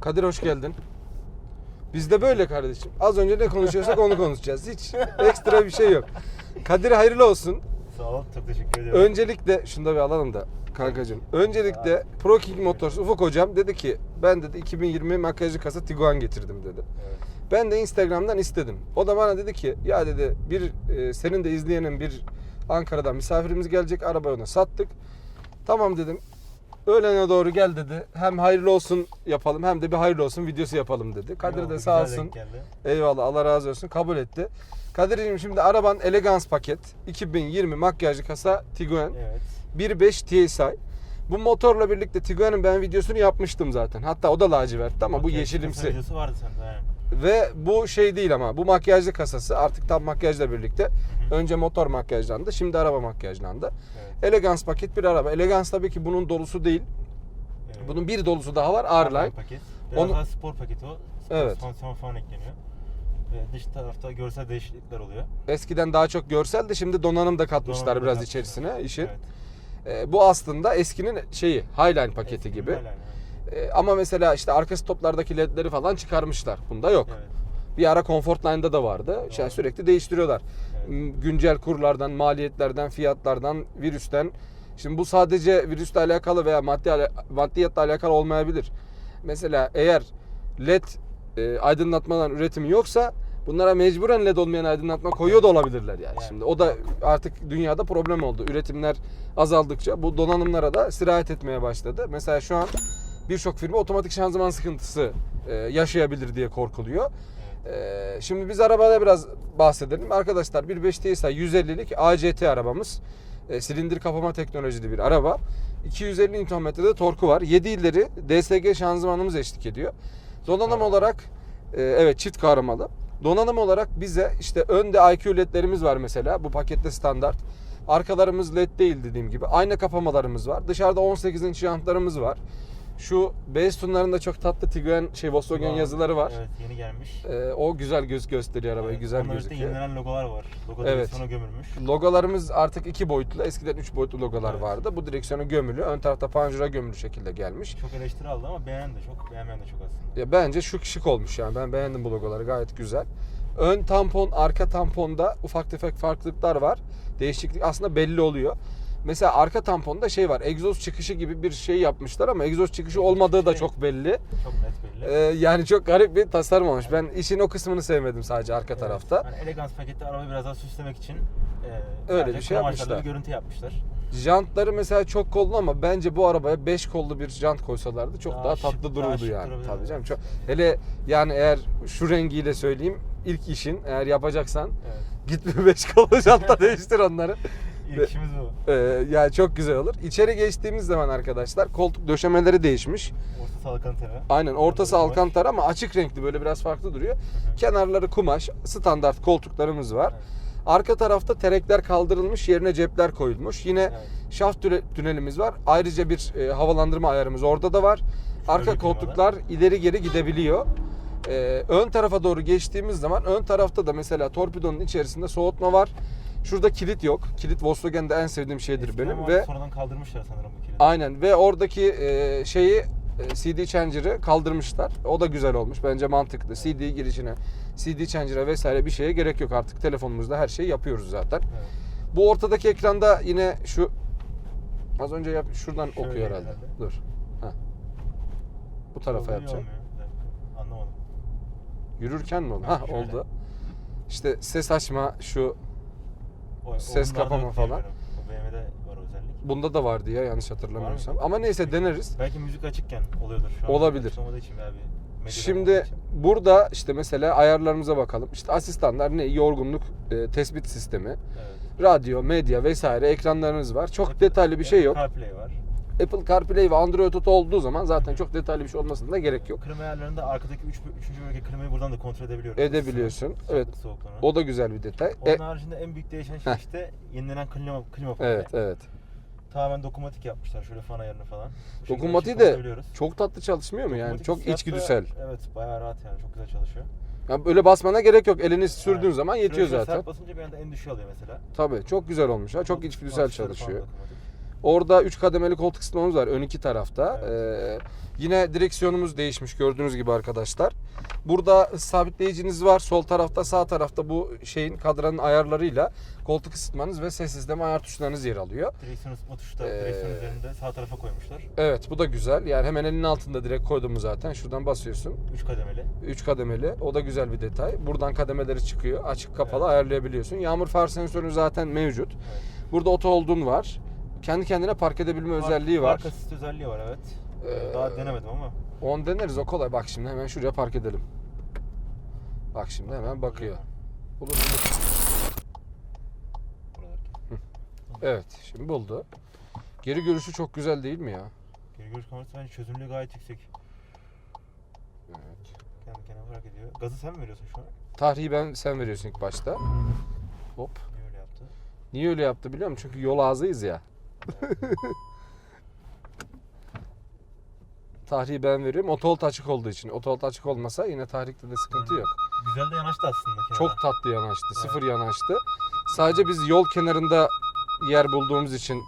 Kadir hoş geldin. Bizde böyle kardeşim. Az önce ne konuşuyorsak onu konuşacağız. Hiç ekstra bir şey yok. Kadir hayırlı olsun. Sağ ol. Çok teşekkür ediyorum. Öncelikle şunu da bir alalım da kankacığım. Öncelikle Pro King Motors Ufuk hocam dedi ki ben dedi 2020 makyajlı kasa Tiguan getirdim dedi. Evet. Ben de Instagram'dan istedim. O da bana dedi ki ya dedi bir e, senin de izleyenin bir Ankara'dan misafirimiz gelecek arabayı ona sattık. Tamam dedim. Öğlene doğru gel dedi. Hem hayırlı olsun yapalım hem de bir hayırlı olsun videosu yapalım dedi. Kadir Eyvallah, de sağ olsun. Eyvallah Allah razı olsun kabul etti. Kadir'cim şimdi araban Elegance paket 2020 makyajlı kasa Tiguan Evet. 1.5 TSI. Bu motorla birlikte Tiguan'ın ben videosunu yapmıştım zaten. Hatta o da lacivertti ama bu Makyaj yeşilimsi. videosu vardı sende. Ve bu şey değil ama bu makyajlı kasası artık tam makyajla birlikte. Önce motor makyajlandı şimdi araba makyajlandı. Evet. Elegance paket bir araba. Elegance tabii ki bunun dolusu değil. evet. Bunun bir dolusu daha var R-Line. paket. Biraz Onu- daha spor paketi o. Spor Evet. Pansiyon falan ekleniyor. Ve dış tarafta görsel değişiklikler oluyor. Eskiden daha çok görseldi şimdi donanım da katmışlar Donanımda biraz içerisine işin. Evet. Ee, bu aslında eskinin şeyi Highline paketi Eski gibi. Highline, evet. Ee, ama mesela işte arka stoplardaki ledleri falan çıkarmışlar. Bunda yok. Evet. Bir ara Comfortline'da da vardı. İşte Doğru. sürekli değiştiriyorlar. Evet. M, Güncel kurlardan, maliyetlerden, fiyatlardan, virüsten. Şimdi bu sadece virüsle alakalı veya maddi maddiyatla alakalı olmayabilir. Mesela eğer led e, aydınlatmadan üretimi yoksa bunlara mecburen led olmayan aydınlatma koyuyor da olabilirler yani. Yani. Şimdi o da artık dünyada problem oldu. Üretimler azaldıkça bu donanımlara da sirayet etmeye başladı. Mesela şu an birçok firma otomatik şanzıman sıkıntısı e, yaşayabilir diye korkuluyor. Ee, şimdi biz arabada biraz bahsedelim. Arkadaşlar 1.5 TSI 150'lik ACT arabamız. Ee, silindir kapama teknolojili bir araba. 250 Nm'de torku var. 7 ileri DSG şanzımanımız eşlik ediyor. Donanım Kahraman. olarak e, evet çift kahramalı. Donanım olarak bize işte önde IQ ledlerimiz var mesela. Bu pakette standart. Arkalarımız led değil dediğim gibi. Ayna kapamalarımız var. Dışarıda 18 inç jantlarımız var. Şu beyaz tunlarında çok tatlı Tiguan şey Volkswagen Wow. yazıları var. Evet yeni gelmiş. Ee, o güzel göz gösteriyor arabayı, Evet, güzel gözüküyor. yenilenen logolar var. Logo Evet. direksiyona gömülmüş. Logolarımız artık iki boyutlu. Eskiden üç boyutlu logolar Evet. vardı. Bu direksiyona gömülü. Ön tarafta panjura gömülü şekilde gelmiş. Çok eleştiri aldı ama beğenen de çok, beğenmeyen de çok aslında. Ya bence şık şık olmuş yani. Ben beğendim bu logoları. Gayet güzel. Ön tampon, arka tamponda ufak tefek farklılıklar var. Değişiklik aslında belli oluyor. Mesela arka tamponda şey var. Egzoz çıkışı gibi bir şey yapmışlar ama egzoz çıkışı olmadığı da çok belli. Çok net belli. Ee, yani çok garip bir tasarım olmuş. Ben işin o kısmını sevmedim sadece arka Evet. tarafta. Hani elegans pakette arabayı biraz daha süslemek için e, Öyle bir şey yapmışlar. bir görüntü yapmışlar. Jantları mesela çok kollu ama bence bu arabaya 5 kollu bir jant koysalardı çok Daha daha, şık, tatlı daha dururdu şık yani. Tabii canım çok. Hele yani eğer şu rengiyle söyleyeyim ilk işin eğer yapacaksan Evet. git bir 5 kollu jantla değiştir onları. İlk Ve- işimiz bu. Ee, yani çok güzel olur. İçeri geçtiğimiz zaman arkadaşlar koltuk döşemeleri değişmiş. Ortası alkantara. Aynen ortası alkantara ama açık renkli böyle biraz farklı duruyor. Hı hı. Kenarları kumaş, standart koltuklarımız var. Evet. Arka tarafta terekler kaldırılmış, yerine cepler koyulmuş. Yine Evet. şaft tüne- tünelimiz var. Ayrıca bir e, havalandırma ayarımız orada da var. Arka koltuklar ileri geri gidebiliyor. E, ön tarafa doğru geçtiğimiz zaman ön tarafta da mesela torpidonun içerisinde soğutma var. Şurada kilit yok. Kilit Volkswagen'de en sevdiğim şeydir Eskiden benim vardı, ve sonradan kaldırmışlar sanırım bu kilidi. aynen ve oradaki e, şeyi e, CD changer'ı kaldırmışlar. O da güzel olmuş. Bence mantıklı. CD girişine, CD changer'a vesaire bir şeye gerek yok artık. Telefonumuzda her şeyi yapıyoruz zaten. Evet. Bu ortadaki ekranda yine şu az önce yap şuradan Şöyle okuyor herhalde. herhalde. Dur. Heh. Bu tarafa Oluyor, yapacağım. Yürürken mi oldu? Ha, oldu. İşte ses açma şu O- Ses kapama falan. BMW'de var özellik. bunda da vardı ya yanlış hatırlamıyorsam. Var? Ama neyse deneriz. Belki müzik açıkken oluyordur şu an. Olabilir. İçin Şimdi için. burada işte mesela ayarlarımıza bakalım. İşte asistanlar ne? Yorgunluk e, tespit sistemi, Evet. radyo, medya vesaire ekranlarınız var. Çok Apple- detaylı bir şey yok. CarPlay var. Apple CarPlay ve Android Auto olduğu zaman zaten çok detaylı bir şey olmasına da gerek yok. Klima ayarlarında arkadaki 3. Üç, bölge klimayı buradan da kontrol edebiliyoruz. Edebiliyorsun. Isısını, Evet. soğukluğunu. O da güzel bir detay. Onun E, haricinde en büyük değişen şey işte yenilenen klima, klima paneli. evet, evet. Tamamen dokunmatik yapmışlar şöyle fan ayarını falan. Bu Dokunmatiği de çok tatlı çalışmıyor mu yani? Dokunmatik Çok hissiyatı içgüdüsel. Evet bayağı rahat yani çok güzel çalışıyor. Yani böyle basmana gerek yok. Elini sürdüğün Evet. zaman yetiyor Şöyle zaten. Sert basınca bir anda en düşüğü alıyor mesela. Tabii çok güzel olmuş ha. Çok içgüdüsel tuşları falan çalışıyor. dokunmatik. Orada 3 kademeli koltuk ısıtmamız var ön iki tarafta. Ee, yine direksiyonumuz değişmiş gördüğünüz gibi arkadaşlar. Burada sabitleyiciniz var. Sol tarafta sağ tarafta bu şeyin kadranın ayarlarıyla koltuk ısıtmanız ve ses sistemi ayar tuşlarınız yer alıyor. Direksiyon ısıtma tuşu da Ee, direksiyon üzerinde sağ tarafa koymuşlar. Evet bu da güzel. Yani hemen elinin altında direkt koydum zaten. Şuradan basıyorsun. 3 kademeli. 3 kademeli. O da güzel bir detay. Buradan kademeleri çıkıyor. Açık kapalı Evet. ayarlayabiliyorsun. Yağmur far sensörü zaten mevcut. Evet. Burada oto hold'un var. Kendi kendine park edebilme özelliği var. Arka sis özelliği var evet. Ee, Daha denemedim ama. On deneriz o kolay. Bak şimdi hemen şuraya park edelim. Bak şimdi hemen bakıyor. Bulur bulur. Evet şimdi buldu. Geri görüşü çok güzel değil mi ya? Geri görüş kamerası bence çözünürlüğü gayet yüksek. Evet. Kendi kendine fark ediyor. Gazı sen mi veriyorsun şu an? Tarihi ben sen veriyorsun ilk başta. Hop. Niye öyle yaptı? Niye öyle yaptı biliyor musun? Çünkü yol ağzıyız ya. Tahriği ben veriyorum. Otolt açık olduğu için. Otolt açık olmasa yine tahrikte de sıkıntı yok. Güzel de yanaştı aslında. kenara. Çok tatlı yanaştı. Sıfır yanaştı. Sadece biz yol kenarında yer bulduğumuz için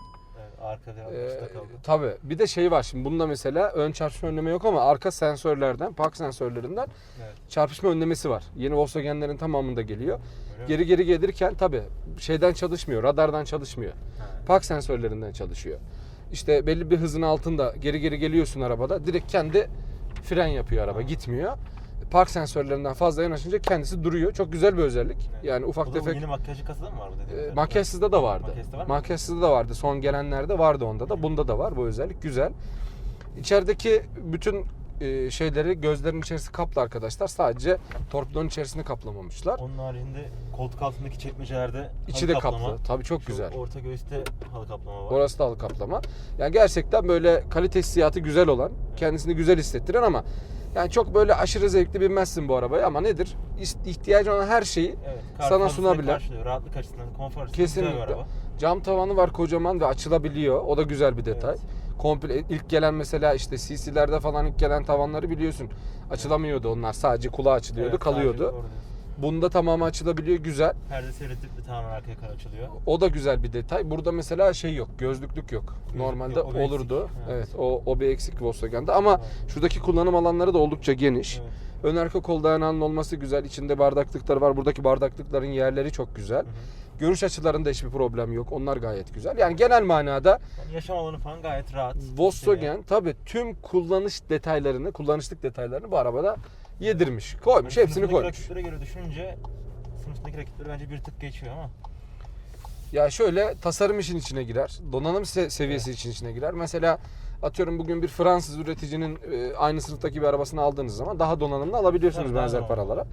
Evet, arkada e, uçta kaldı. tabii bir de şey var şimdi bunda mesela ön çarpışma önleme yok ama arka sensörlerden, park sensörlerinden Evet. çarpışma önlemesi var. Yeni Volkswagen'lerin tamamında geliyor. Öyle mi? Geri geri gelirken tabii şeyden çalışmıyor, radardan çalışmıyor. Ha. Park sensörlerinden çalışıyor. İşte belli bir hızın altında geri geri geliyorsun arabada. Direkt kendi fren yapıyor araba. Ha. Gitmiyor. Park sensörlerinden fazla yanaşınca kendisi duruyor. Çok güzel bir özellik. Yani ufak tefek yeni makyajlı kasada mı vardı e, makyajsızda da vardı. Makyajda var? Makyajsızda da vardı. Son gelenlerde vardı onda da. Bunda da var bu özellik. Güzel. İçerideki bütün e, şeyleri gözlerin içerisi kaplı arkadaşlar. Sadece torpidonun içerisini kaplamamışlar. Onun haricinde koltuk altındaki çekmecelerde İçi de kaplama. kaplı. Tabii çok Şu güzel. Orta göğüste halı kaplama var. Orası da halı kaplama. Yani gerçekten böyle kalite hissiyatı güzel olan, kendisini güzel hissettiren ama yani çok böyle aşırı zevkli binmezsin bu arabayı ama nedir? İhtiyacın olan her şeyi Evet, sana sunabilen- karşılıyor. Rahatlık açısından, konfor açısından güzel bir kesinlikle. araba. Cam tavanı var kocaman ve açılabiliyor. O da güzel bir detay. Evet. Komple ilk gelen mesela işte CC'lerde falan ilk gelen tavanları biliyorsun. Açılamıyordu onlar. Sadece kulağı açılıyordu, Evet, kalıyordu. sadece. Bunda tamamı açılabiliyor. Güzel. Perde seyredip de tamamen arkaya kadar açılıyor. O da güzel bir detay. Burada mesela şey yok. Gözlüklük yok. Gözlük Normalde yok, olurdu. eksik. Evet. Evet. o o bir eksik Volkswagen'de ama Evet. şuradaki kullanım alanları da oldukça geniş. Evet. Ön arka kol dayanağının olması güzel. İçinde bardaklıkları var. Buradaki bardaklıkların yerleri çok güzel. Hı hı. Görüş açılarında hiçbir problem yok. Onlar gayet güzel. Yani genel manada Yani yaşam alanı falan gayet rahat. Volkswagen tabi tüm kullanış detaylarını, kullanışlık detaylarını bu arabada yedirmiş. Yani Koymuş, hepsini sınıftaki koymuş. rakiplere göre düşününce sınıftaki rakipleri bence bir tık geçiyor ama. Ya şöyle tasarım işin içine girer. Donanım se- seviyesi için içine girer. Mesela atıyorum bugün bir Fransız üreticinin e, aynı sınıftaki bir arabasını aldığınız zaman daha donanımlı alabiliyorsunuz daha benzer paralara.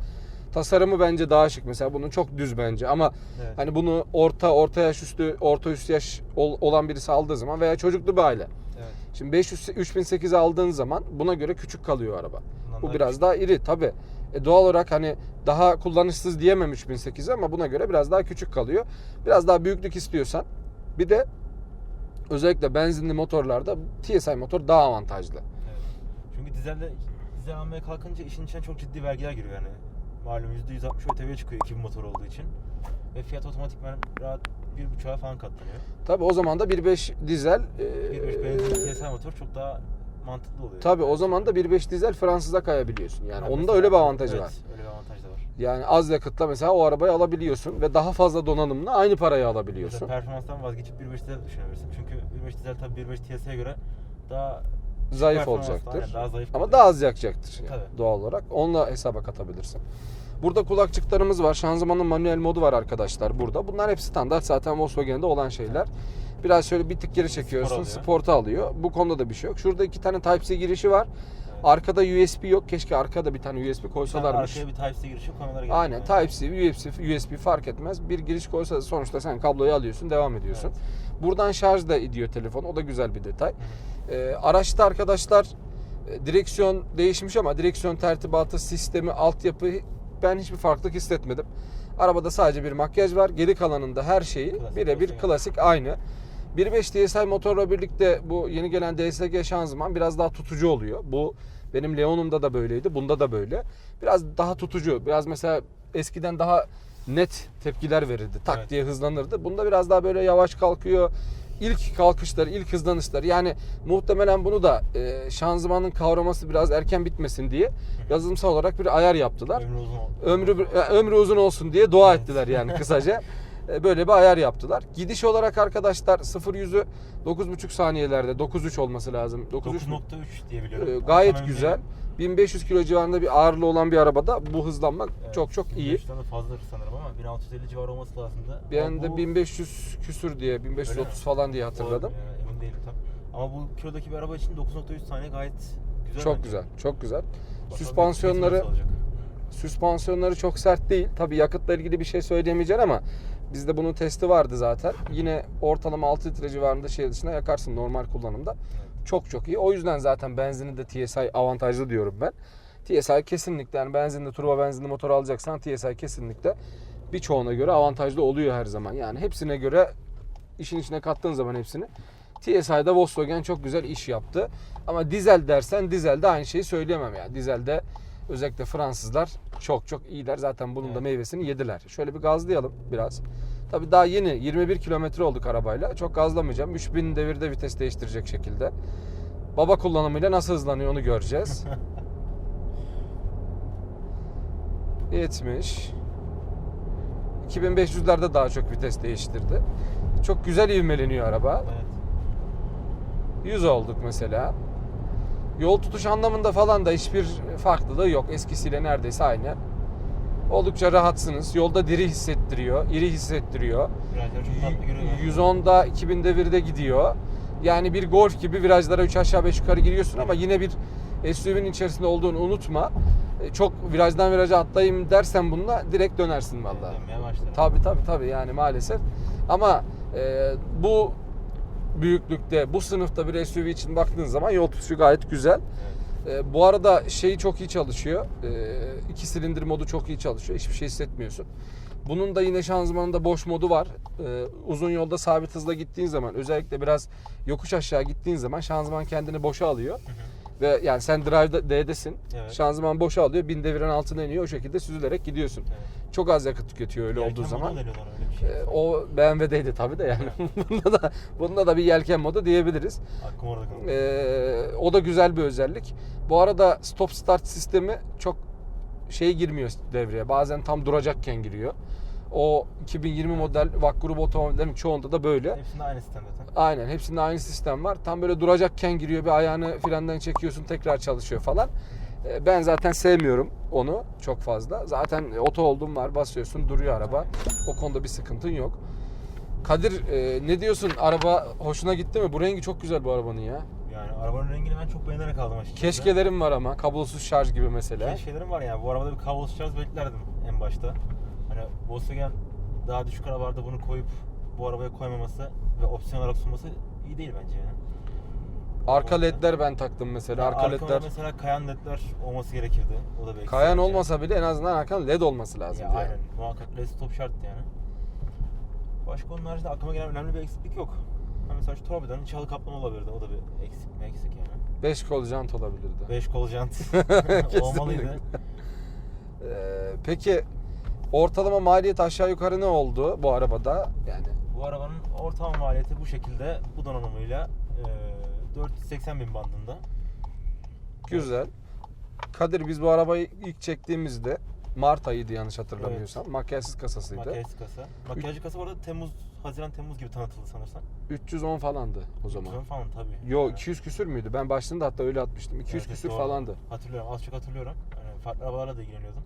Tasarımı bence daha şık. Mesela bunun çok düz bence ama Evet. hani bunu orta orta yaş üstü orta üst yaş ol- olan birisi aldığı zaman veya çocuklu bir aile. evet. Şimdi 500 3008 aldığın zaman buna göre küçük kalıyor araba. Bu biraz daha iri tabi. E doğal olarak hani daha kullanışsız diyemem 3008'e ama buna göre biraz daha küçük kalıyor. Biraz daha büyüklük istiyorsan bir de özellikle benzinli motorlarda TSI motor daha avantajlı. Evet. Çünkü dizelde dizel almaya kalkınca işin içine çok ciddi vergiler giriyor yani. Malum %160 ÖTV çıkıyor 2000 motor olduğu için. Ve fiyat otomatikman rahat 1.5'a falan katlanıyor. Tabi o zaman da 1.5 dizel 1.5 e, benzinli TSI motor çok daha mantıklı oluyor. Tabi o zaman da 1.5 dizel Fransız'a kayabiliyorsun. Yani onun da öyle bir avantajı evet, var. öyle bir avantaj da var. Yani az yakıtla mesela o arabayı alabiliyorsun ve daha fazla donanımla aynı parayı alabiliyorsun. Mesela performanstan vazgeçip 1.5 dizel düşünebilirsin. Çünkü 1.5 dizel tabii 1.5 TSI'ye göre daha Zayıf olacaktır. aynen, daha zayıf Ama daha az yakacaktır yani Tabii. doğal olarak. Onunla hesaba katabilirsin. Burada kulakçıklarımız var. Şanzımanın manuel modu var arkadaşlar burada. Bunlar hep standart zaten Volkswagen'de olan şeyler. Biraz şöyle bir tık geri çekiyorsun. alıyor. Sporta alıyor. Bu konuda da bir şey yok. Şurada iki tane Type-C girişi var. Arkada USB yok. Keşke arkada bir tane USB koysalarmış. Arkaya bir Type-C girişi kameralara geliyor. Aynen Type-C, USB, USB fark etmez. Bir giriş koysa da sonuçta sen kabloyu alıyorsun, devam ediyorsun. Buradan şarj da ediyor telefon. O da güzel bir detay. Ee, araçta arkadaşlar e, direksiyon değişmiş ama direksiyon tertibatı, sistemi, altyapı ben hiçbir farklılık hissetmedim. Arabada sadece bir makyaj var. Geri kalanında her şeyi Klasik birebir Volkswagen. klasik aynı. 1.5 DSI motorla birlikte bu yeni gelen DSG şanzıman biraz daha tutucu oluyor. Bu benim Leon'umda da böyleydi. Bunda da böyle. Biraz daha tutucu. Biraz mesela eskiden daha net tepkiler verirdi. Tak Evet. diye hızlanırdı. Bunda biraz daha böyle yavaş kalkıyor. ilk kalkışları, ilk hızlanışları yani muhtemelen bunu da e, şanzımanın kavraması biraz erken bitmesin diye yazılımsal olarak bir ayar yaptılar. Ömrü uzun. Ömrü e, ömrü uzun olsun diye dua ettiler yani kısaca. E, Böyle bir ayar yaptılar. Gidiş olarak arkadaşlar 0 yüzü 9,5 saniyelerde 9.3 olması lazım. 9.3 mü? 9.3 diye biliyorum. Ama gayet güzel. değilim. 1500 kilo civarında bir ağırlığı olan bir arabada bu hızlanmak Evet, çok çok iyi. 1500'den de fazladır sanırım ama 1650 civarı olması lazımdı. Bir Ama anda bu- 1500 küsür diye 1530 Öyle mi? falan diye hatırladım. Olabilir emin değilim tam. Ama bu kilodaki bir araba için 9.3 saniye gayet güzel. Çok bence. güzel, çok güzel. Bakalım Süspansiyonları süspansiyonları çok sert değil. Tabii yakıtla ilgili bir şey söyleyemeyeceğim ama bizde bunun testi vardı zaten. Yine ortalama 6 litre civarında şehir dışına yakarsın normal kullanımda. Çok çok iyi. O yüzden zaten benzini de TSI avantajlı diyorum ben. TSI kesinlikle yani benzinli turbo benzinli motor alacaksan TSI kesinlikle birçoğuna göre avantajlı oluyor her zaman. Yani hepsine göre işin içine kattığın zaman hepsini TSI'da Volkswagen çok güzel iş yaptı. Ama dizel dersen dizelde aynı şeyi söyleyemem ya. Dizelde özellikle Fransızlar çok çok iyiler. Zaten bunun da meyvesini yediler. Şöyle bir gazlayalım biraz. Tabii daha yeni 21 kilometre olduk arabayla. Çok gazlamayacağım. 3000 devirde vites değiştirecek şekilde. Baba kullanımıyla nasıl hızlanıyor onu göreceğiz. 70 2500'lerde daha çok vites değiştirdi. Çok güzel ivmeleniyor araba. Evet. 100 olduk mesela. Yol tutuş anlamında falan da hiçbir farklılığı yok. Eskisiyle neredeyse aynı. Oldukça rahatsınız. Yolda diri hissettiriyor, iri hissettiriyor. Yani. 110'da 2000 devirde gidiyor. Yani bir golf gibi virajlara 3 aşağı 5 yukarı giriyorsun ama yine bir SUV'nin içerisinde olduğunu unutma. E, Çok virajdan viraja atlayayım dersen bununla direkt dönersin vallahi. Dönmeye başlar. Tabi tabi tabi yani maalesef. Ama e, bu büyüklükte, bu sınıfta bir SUV için baktığın zaman yol tutuşu gayet güzel. Evet. E, bu arada şeyi çok iyi çalışıyor. E, iki silindir modu çok iyi çalışıyor. Hiçbir şey hissetmiyorsun. Bunun da yine şanzımanında boş modu var. E, uzun yolda sabit hızla gittiğin zaman özellikle biraz yokuş aşağı gittiğin zaman şanzıman kendini boşa alıyor. Hı hı. Ve yani sen drive'da D'desin. Evet. Şanzıman boşa alıyor. Bin deviren altına iniyor. O şekilde süzülerek gidiyorsun. Evet. Çok az yakıt tüketiyor öyle Yelken olduğu zaman. öyle bir şey. Ee, o BMW'deydi tabii de yani. bunda da bunda da bir yelken modu diyebiliriz. Aklım orada kaldı. Ee, o da güzel bir özellik. Bu arada stop start sistemi çok şey girmiyor devreye. Bazen tam duracakken giriyor. O 2020 model VAK grubu otomobillerin çoğunda da böyle. Hepsinde aynı sistem zaten. Aynen hepsinde aynı sistem var. Tam böyle duracakken giriyor bir ayağını frenden çekiyorsun tekrar çalışıyor falan. Ee, Ben zaten sevmiyorum onu çok fazla. Zaten oto olduğum var basıyorsun duruyor araba. O konuda bir sıkıntın yok. Kadir e, ne diyorsun? Araba hoşuna gitti mi? Bu rengi çok güzel bu arabanın ya. Yani arabanın rengini ben çok beğenerek aldım açıkçası. Keşkelerim var ama kablosuz şarj gibi mesela. Keşkelerim var yani. Bu arabada bir kablosuz şarj beklerdim en başta. Hani Volkswagen daha düşük arabalarda bunu koyup bu arabaya koymaması ve opsiyon olarak sunması iyi değil bence yani. Arka ledler ben taktım mesela. Yani Arka ledler mesela kayan ledler olması gerekirdi. O da eksik kayan olmasa bile en azından arkadan led olması lazım. Ya aynen. Muhakkak led stop şart yani. Başka onun haricinde aklıma gelen önemli bir eksiklik yok. Ha mesela şu torpidanın içi halı kaplama olabilirdi. O da bir eksik mi eksik yani. 5 kol jant olabilirdi. 5 kol jant olmalıydı. Ee, peki ortalama maliyet aşağı yukarı ne oldu bu arabada? Yani Bu arabanın ortalama maliyeti bu şekilde bu donanımıyla e, 480 bin bandında. güzel. Kadir biz bu arabayı ilk çektiğimizde Mart ayıydı yanlış hatırlamıyorsam. Makyajsız kasasıydı. Makyajlı kasa. Makyajlı kasa bu arada Temmuz, Haziran Temmuz gibi tanıtıldı sanırsam. 310 falandı o zaman. 310 falan tabii. Yo Yani- 200 küsür müydü? Ben başında hatta öyle atmıştım. 200 Evet, küsür doğru. falandı. Hatırlıyorum, az çok hatırlıyorum. Yani farklı arabalarla da ilgileniyordum.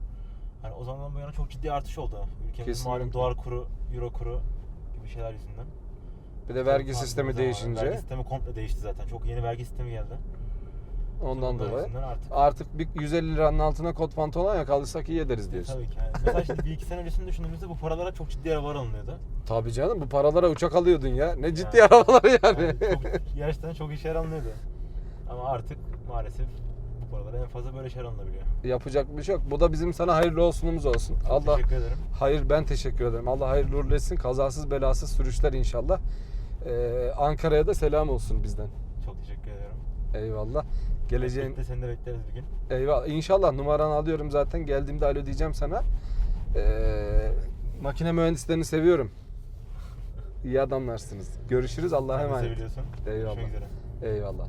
Hani o zamandan bu yana çok ciddi artış oldu. Ülkemizin malum dolar kuru, euro kuru gibi şeyler yüzünden. Bir de vergi Çok sistemi değişince Vergi sistemi komple değişti zaten. Çok yeni vergi sistemi geldi. ondan Bunlar dolayı artık artık bir 150 liranın altına kot pantolon yakalırsak iyi ederiz diyorsun. Tabii ki. Yani mesela şimdi bir iki sene öncesini düşündüğümüzde bu paralara çok ciddi arabalar alınıyordu. Tabii canım bu paralara uçak alıyordun ya. Ne ciddi Yani. arabalar yani. Yani çok, gerçekten çok iyi şeyler alınıyordu. Ama artık maalesef paralara en fazla böyle şeyler alınabiliyor. Yapacak bir şey yok. Bu da bizim sana hayırlı olsunumuz olsun. Çok Allah Teşekkür ederim. hayır ben teşekkür ederim. Allah hayırlı uğurlu etsin. Kazasız belasız sürüşler inşallah. Ee, Ankara'ya da selam olsun bizden. Çok teşekkür ederim. Eyvallah. Geleceğin Bekle seni de bekleriz bir gün. eyvallah. İnşallah numaranı alıyorum zaten. Geldiğimde alo diyeceğim sana. Ee, makine mühendislerini seviyorum. İyi adamlarsınız. Görüşürüz. Allah'a emanet. seviliyorsun. Eyvallah. Eyvallah.